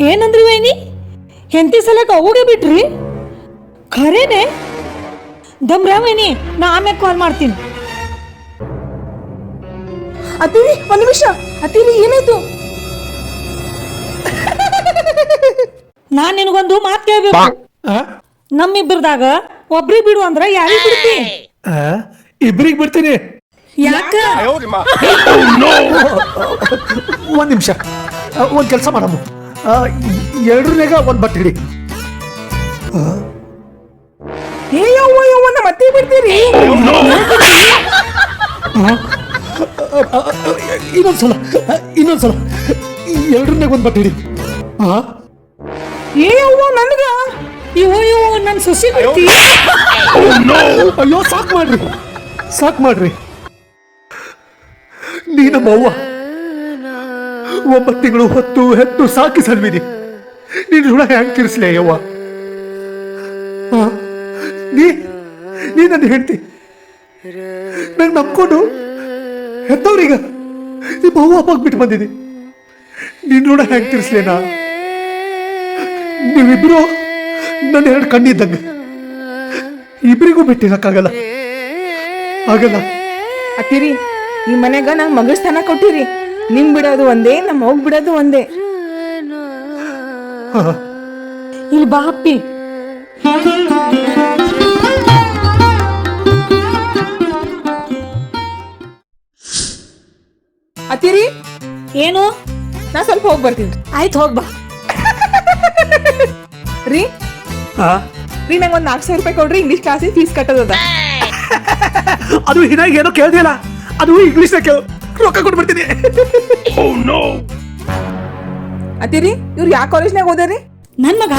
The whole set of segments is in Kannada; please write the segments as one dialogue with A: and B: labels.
A: ಏನಂದ್ರಿ ವೈನಿ? ಹೆಂಡತಿ ಸಲಕ ಅವುಗೆ ಬಿಟ್ರಿ? ಖರೇನೆ? ದಮ್ರ ವೈನಿ ನಾ ಆಮ್ಯಾಗ ಕಾಲ್ ಮಾಡ್ತೀನಿ.
B: ಅತ್ತಿರಿ ಒಂದ್ ನಿಮಿಷ. ಅತ್ತಿರಿ ಏನಾಯ್ತು?
A: ನಾನ್ ನಿನಗೊಂದು ಮಾತು ಕೇಳ್ಬೇಕು.
C: ಆ?
A: ನಮ್ಮಿಬ್ಬರದಾಗ ಒಬ್ರಿಗೆ ಬಿಡು ಅಂದ್ರ ಯಾರಿಗೆ ಬಿಡ್ತಿ?
C: ಆ? ಇಬ್ರಿಗೆ ಬಿಡ್ತೀನಿ.
A: ಯಾಕ?
C: ಒಂದ್ ನಿಮಿಷ. ಒಂದ್ ಕೆಲಸ ಮಾಡಮ್ಮ. ಎರಡನೇಗ ಒಂದ್ ಬಟ್ಟೆ ಹಿಡಿ.
B: ಏ ಯವ್ವ ಯವ್ವ ನಮ್ಮ ಅತ್ತಿ ಬಿಡ್ತೀರಿ?
C: ಇನ್ನೊಂದ್ಸಲ ಆ, ಇನ್ನೊಂದ್ಸಲ ಎರಡನೇಗ ಒಂದ್ ಬಟ್ಟೆ ಹಿಡಿ. ಹಾ
B: ಏ ಯವ್ವ ನನ್ಗ?
A: ಇವು ನನ್ನ ನನ್ ಸೊಸಿ ಬಿಡ್ತಿ.
C: ಅಯ್ಯೋ ಸಾಕ್ ಮಾಡ್ರಿ. ಸಾಕ್ ಮಾಡ್ರಿ. ನೀ ಅವ್ವ ಒಂಬತ್ತು ಹೊತ್ತು ಹೆತ್ತು ಸಾಕಿ ಸಲ್ವಿನಿ ನೀನು ಋಣ ಹ್ಯಾಂಗ್ ತಿರ್ಸ್ಲೆ ಯವ್ವ? ನೀ ನೀ ನನ್ನ ಹೇಳ್ತಿ ನಂಗೆ ನಂಬ್ಕೊಂಡು ಹೆತ್ತವ್ರೀಗ ನಿಮ್ಮ ಅವ್ವ ಬಿಟ್ಟು ಬಂದಿದ್ದೀನಿ ನೀನು ಋಣ ಹ್ಯಾಂಗ್ ತೀರಿಸ್ಲೇನಾ ನೀವಿಬ್ರು ನನ್ನ ಎರಡು ಕಣ್ಣಿದ್ದಂಗೆ. ಇಬ್ಬರಿಗೂ ಬಿಟ್ಟಿರಕ್ಕಾಗಲ್ಲ. ಆಗಲ್ಲ.
B: ಅತ್ತಿರಿ, ಈ ಮನೆಗ ನಾನು ಮಗಳ ಸ್ಥಾನ ಕೊಟ್ಟಿರಿ. ನಿಮ್ ಬಿಡೋದು ಒಂದೇ ನಮ್ಮ ಹೋಗ್ಬಿಡೋದು ಒಂದೇ.
A: ಇಲ್ಲಿ ಬಾ ಅತಿರಿ
B: ಅತ್ತಿರಿ
A: ಏನು?
B: ನಾ ಸ್ವಲ್ಪ ಹೋಗಿ ಬರ್ತೀನಿ.
A: ಆಯ್ತು ಹೋಗ್ ಬಾ.
B: ರೀ? ರೀ ನಂಗೆ ಒಂದು ನಾಲ್ಕು ಸಾವಿರ ರೂಪಾಯಿ ಕೊಡ್ರಿ ಇಂಗ್ಲಿಷ್ ಕ್ಲಾಸಿಗೆ ಫೀಸ್ ಕಟ್ಟೋದದ.
C: ಅದು ಹಿನಾಗ ಏನೋ ಕೇಳ್ದಿಲ್ಲ ಅದು ಇಂಗ್ಲಿಷ್ ಕೇಳು. ರೊಕ್ಕ ಕೊಟ್ಬಿಡ್ತೀನಿ.
B: ಅತ್ತೀರಿ ಇವ್ರು ಯಾವ ಕಾಲೇಜ್ನಾಗ ಓದ್ಯಾರಿ?
A: ನನ್ ಮಗ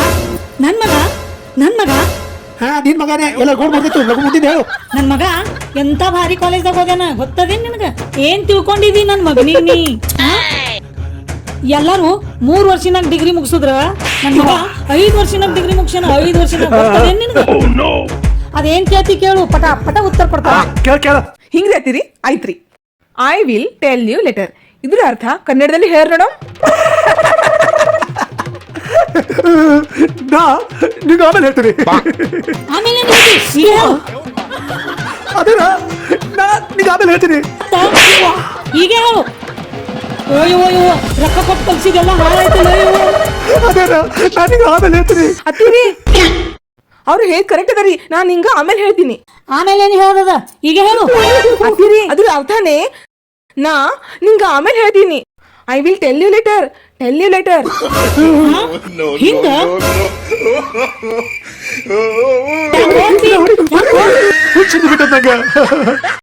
A: ನನ್ ಮಗ ನನ್ ಮಗ.
C: ಹಾ ನಿನ್ ಮಗನೇ. ಎಲ್ಲ ಗೋಡ್ ಬರ್ದಿತ್ತು ಲಗು
A: ನನ್ ಮಗ ಎಂತ ಭಾರಿ ಕಾಲೇಜ್ದಾಗ ಹೋಗ್ಯಾನ ಗೊತ್ತದೇನ್ ನಿನಗ? ಏನ್ ತಿಳ್ಕೊಂಡಿದಿ ನನ್ ಮಗನಿ ನೀ? ಆ? ಎಲ್ಲಾರು ಮೂರ್ ವರ್ಷನಾಗ ಡಿಗ್ರಿ ಮುಗಿಸಿದ್ರ? ನನ್ ಮಗ ಐದ್ ವರ್ಷನಾಗ ಡಿಗ್ರಿ ಮುಗಿಸ್ಯಾನ? ಐದ್ ವರ್ಷನಾಗ ಗೊತ್ತದೇನ್ ನಿನಗ? ಅದೇನ್ ಕೇಳ್ತಿ ಕೇಳು ಪಟ ಪಟ ಉತ್ತರ ಕೊಡ್ತಾರ.
C: ಕೇಳ ಕೇಳ.
B: ಹಿಂಗ್ರಿ ಅತ್ತಿರಿ ಆಯ್ತ್ರಿ. I will tell you later ಇದ್ರ ಅರ್ಥ ಕನ್ನಡದಲ್ಲಿ ಹೇರ್ ನೋಡೋ.
C: ನಾ ನಿಂಗ ಆಮೇಲೆ ಹೇಳ್ತೀನಿ.
A: ಆಮೇಲೆ
C: ನಾ ನಿಂಗ ಆಮೇಲೆ ಹೇಳ್ತೀನಿ.
A: ತ- ಈಗ ಹೇಳು. ಅಯ್ಯೋ ಅಯ್ಯೋ ರೊಕ್ಕ ಕೊಟ್ಟು ಕಲ್ಸಿದೆಲ್ಲ ಹಾಳಾಯ್ತಲ್ಲ ಅಯ್ಯೋ.
C: ಅದೇನಾ ನಾ ನಿಂಗ ಆಮೇಲೆ ಹೇಳ್ತೀನಿ.
B: ಅತ್ತಿರಿ. ಅವ್ರು ಹೇಳಿ ಕರೆಕ್ಟ್ ಅದರಿ ನಾನು ಹಿಂಗ ಆಮೇಲೆ ಹೇಳ್ತೀನಿ
A: ಆಮೇಲೆ ಏನು ಹೇಳದ ಈಗ ಹೇಳು
B: ಅತ್ತಿರಿ ಅದ್ರ ಅರ್ಥನೇ ನಾ ನಿಂಗ ಆಮೇಲೆ ಹೇಳ್ತೀನಿ I will tell you later tell you later
A: ಹಿಂಗ
C: ಹುಚ್ಚಿದ್ ಬಿಟ್ಟದ್ ನಂಗೆ